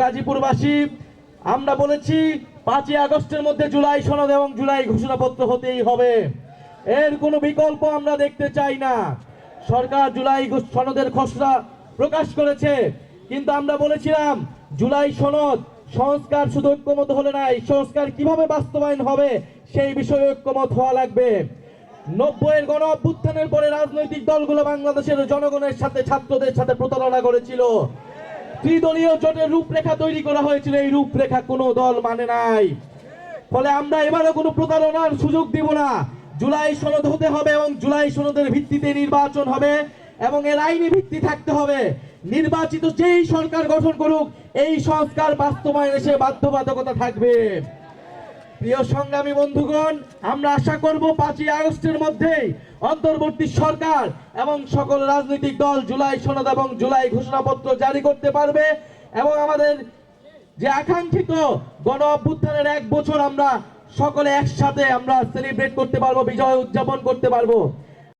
গাজীপুরবাসী, আমরা বলেছি পাঁচই আগস্টের মধ্যে জুলাই সনদ এবং জুলাই ঘোষণাপত্র হতেই হবে। এর কোনো বিকল্প আমরা দেখতে চাই না। সরকার জুলাই সনদের খসড়া প্রকাশ করেছে, কিন্তু আমরা বলেছিলাম জুলাই সনদ সংস্কার শুধু ঐক্যমত হলে নাই। সংস্কার কীভাবে বাস্তবায়ন হবে সেই বিষয়ে ঐক্যমত হওয়া লাগবে। নব্বইয়ের গণ অভ্যুত্থানের পরে রাজনৈতিক দলগুলো বাংলাদেশের জনগণের সাথে, ছাত্রদের সাথে প্রতারণা করেছিল। ত্রিদলীয় জোটের রূপরেখা তৈরি করা হয়েছিল। এই রূপরেখা কোনো দল মানে নাই। ফলে আমরা এবারও কোনো প্রতারণার সুযোগ দিব না। জুলাই সনদ হতে হবে এবং জুলাই সনদের ভিত্তিতে নির্বাচন হবে এবং এর আইনি ভিত্তি থাকতে হবে। নির্বাচিত যেই সরকার গঠন করুক, এই সংস্কার বাস্তবায়নে সে বাধ্যবাধকতা থাকবে। প্রিয় সংগ্রামী বন্ধুগণ, আমরা আশা করব পাঁচই আগস্টের মধ্যে অন্তর্বর্তী সরকার এবং সকল রাজনৈতিক দল জুলাই সনদ এবং জুলাই ঘোষণাপত্র জারি করতে পারবে এবং আমাদের যে আকাঙ্ক্ষিত গণ অভ্যুত্থানের এক বছর আমরা সকলে একসাথে আমরা সেলিব্রেট করতে পারব, বিজয় উদযাপন করতে পারব।